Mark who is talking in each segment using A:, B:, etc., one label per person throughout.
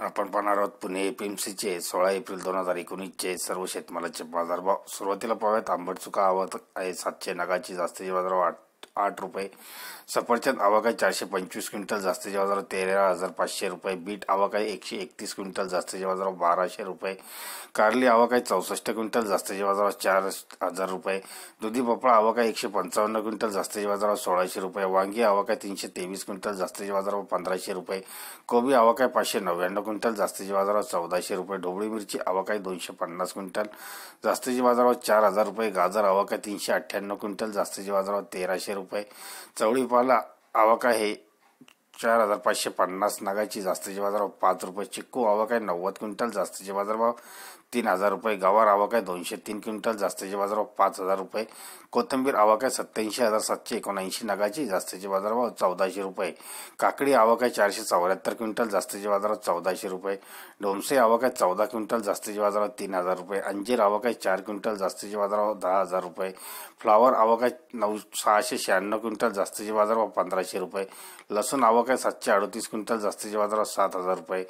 A: आपण पाहणार आहोत पुणे एपीएमसीचे सोळा एप्रिल दोन हजार एकोणीसचे सर्व शेतमालाचे बाजारभाव. सुरुवातीला पाहूयात आंबट चुका आवत आहे सातशे नगाची जास्तीचे बाजारभाव आठ आठ रुपये. सफरचंद आवक आहे चारशे पंचवीस क्विंटल जास्तीच्या बाजारात तेरा हजार पाचशे रुपये. बीट आवक आहे एकशे एकतीस क्विंटल जास्तीच्या बाजारात बाराशे रुपये. कारली आवक आहे चौसष्ट क्विंटल जास्तीच्या बाजारात चार हजार रुपये. दुधी भोपळा आवक आहे एकशे पंचावन्न क्विंटल जास्तीच्या बाजारात सोळाशे रुपये. वांगी आवक आहे तीनशे तेवीस क्विंटल जास्तीच्या बाजारात पंधराशे रुपये. कोबी आवक आहे पाचशे नव्याण्णव क्विंटल जास्तीच्या बाजारात चौदाशे रुपये. ढोबळी मिरची आवक दोनशे पन्नास क्विंटल जास्तीच्या बाजारात चार हजार रुपये. गाजर आवक तीनशे अठ्ठ्याण्णव क्विंटल जास्तीच्या बाजारात तेराशे रुपये. रुपये. चवळीपाला आवक आहे. चार हजार पाचशे पन्नास नागाची जास्तीचे बाजारभाव पाच रुपये. चिक्कू आवक आहे. नव्वद क्विंटल जास्तीचे बाजारभाव. तीन हजार रुपये गवार आवक आहे दोनशे तीन क्विंटल जास्तीचे बाजारभाव पाच हजार रुपये. कोथिंबीर आवक आहे सत्याऐंशी हजार सातशे एकोणऐंशी नगाची जास्तीचे बाजारभाव चौदाशे रुपये. काकडी आवक आहे चारशे चौऱ्याहत्तर क्विंटल जास्तीचे बाजारभाव चौदाशे रुपये. डोमसे आवक आहे चौदा क्विंटल जास्तीचे बाजारभाव तीन हजार रुपये. अंजीर आवक आहे चार क्विंटल जास्तीचे बाजारभाव दहा हजार रुपये. फ्लावर आवक आहे नऊ सहाशे शहाण्णव क्विंटल जास्तीचे बाजारभाव पंधराशे रुपये. लसूण आवक आहे सातशे अडतीस क्विंटल जास्तीचे बाजारभाव सात हजार रुपये.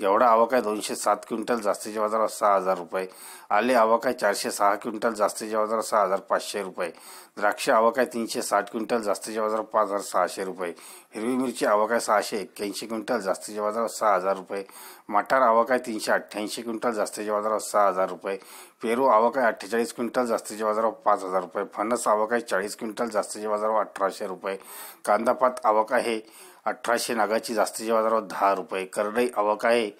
A: घेवडा आवक आहे दोनशे सात क्विंटल जास्तीचे बाजारभाव सहा हजार रुपये. आले आवक आहे चारशे सहा क्विंटल जास्तीच्या बाजारभाव सहा हजार पाचशे रुपये. द्राक्ष आवक आहे तीनशे साठ क्विंटल जास्तीच्या बाजारभाव पाच हजार सहाशे रुपये. हिरवी मिरची आवक आहे सहाशे एक्क्याऐंशी क्विंटल जास्तीच्या बाजारात सहा हजार रुपये. मटार आवक आहे तीनशे अठ्ठ्याऐंशी क्विंटल जास्तीच्या बाजारात सहा हजार रुपये. पेरू आवक आहे अठ्ठेचाळीस क्विंटल जास्तीच्या बाजारावर पाच हजार रुपये. फणस आवक आहे चाळीस क्विंटल जास्तीच्या बाजारावर अठराशे रुपये. कांदापात आवक आहे अठराशे नागाची जास्तीच्या बाजारावर दहा रुपये. करडई आवक आहे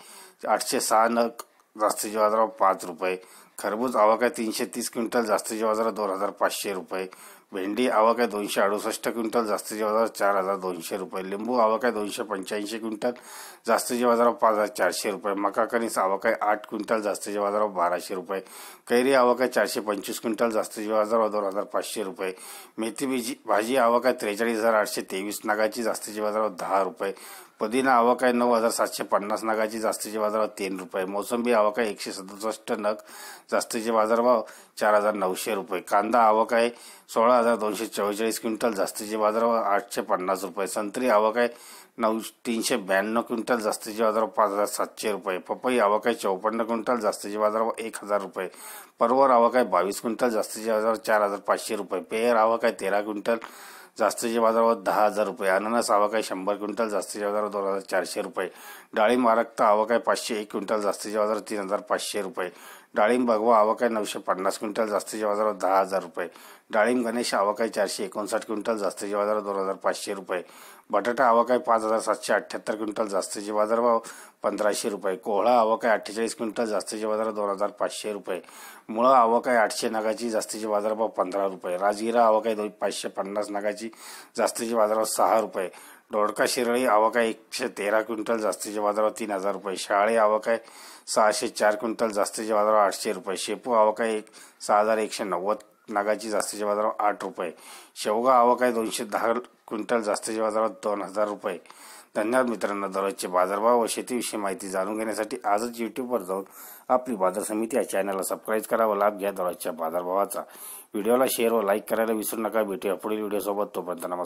A: आठशे सहा नग जास्तीच्या बाजारावर पाच रुपये. खरबूज आवक आहे तीनशे तीस क्विंटल जास्तीच्या बाजारात दोन हजार पाचशे रुपये. भेंडी आवक आहे दोनशे अडुसष्ट क्विंटल जास्तीचे बाजार चार हजार दोनशे रुपये. लिंबू आवक आहे दोनशे पंच्याऐंशी क्विंटल जास्तीचे बाजारावर पाच हजार चारशे रुपये. मका कणीस आवक आहे आठ क्विंटल जास्तीचे बाजारावर बाराशे रुपये. कैरी आवक आहे चारशे पंचवीस क्विंटल जास्तीचे बाजारात दोन हजार पाचशे रुपये. मेथी बीजी भाजी आवक आहे त्रेचाळीस हजार आठशे तेवीस नागाची जास्तीचे बाजारावर दहा रुपये. पुदिना आवक आहे नऊ हजार सातशे पन्नास नगाची जास्तीचे बाजारभाव तीन रुपये. मोसंबी आवक आहे एकशे सदुसष्ट नग जास्तीचे बाजारभाव चार हजार नऊशे रुपये. कांदा आवक आहे सोळा हजार दोनशे चव्वेचाळीस क्विंटल. जास्तीचे बाजारभाव आठशे पन्नास रुपये. संत्री आवक आहे नऊ तीनशे ब्याण्णव क्विंटल. जास्तीचे बाजारभाव पाच हजार सातशे रुपये. पपई आवक आहे चौपन्न क्विंटल. जास्तीचे बाजारभाव एक हजार रुपये. परवर आवक आहे बावीस क्विंटल. जास्तीचे बाजारभाव चार हजार पाचशे रुपये. पेयर आवक आहे तेरा क्विंटल. जास्तीचे बाजारभाव दहा हजार रुपये. अननस आवक आहे शंभर क्विंटल. जास्तीचे बाजारावर दोन हजार चारशे रुपये. डाळिंब आरक्ता आवक आहे पाचशे एक क्विंटल जास्तीचे बाजार तीन हजार पाचशे रुपये. डाळिंब भगवा आवक आहे नऊशे पन्नास क्विंटल जास्तीच्या बाजारात दहा हजार रुपये. डाळिंब गणेश आवक आहे चारशे एकोणसाठ क्विंटल जास्तीच्या बाजारात दोन हजार पाचशे रुपये. बटाटा आवक आहे पाच हजार सातशे अठ्ठ्याहत्तर क्विंटल जास्तीचे बाजारभाव पंधराशे रुपये. कोहळा आवक आहे अठ्ठेचाळीस क्विंटल जास्तीचे बाजारात दोन हजार पाचशे रुपये. मुळं आवक आहे आठशे नगाची जास्तीचे बाजारभाव पंधरा रुपये. राजगिरा आवक आहे दोन पाचशे पन्नास नगाची जास्तीचे बाजारभाव सहा रुपये. दोडका शिरळी आवक आहे एकशे तेरा क्विंटल जास्तीच्या बाजारावर तीन हजार रुपये. शाळे आवक आहे सहाशे चार क्विंटल जास्तीच्या बाजारावर आठशे रुपये. शेपू आवक आहे एक सहा हजार एकशे नव्वद. नागाची जास्तीच्या बाजारावर आठ रुपये. शेवगा आवक आहे दोनशे दहा क्विंटल जास्तीच्या बाजारावर दोन हजार रुपये. धन्यवाद मित्रांनो दररोजचे बाजारभाव व शेतीविषयी माहिती जाणून घेण्यासाठी आजच यूट्यूबवर जाऊन आपली बाजार समिती या चॅनलला सबस्क्राईब करा व लाभ घ्या दररोजच्या बाजारभावाचा. व्हिडिओला शेअर व लाईक करायला विसरू नका. भेटूया पुढील व्हिडिओसोबत तोपर्यंत नमस्कार.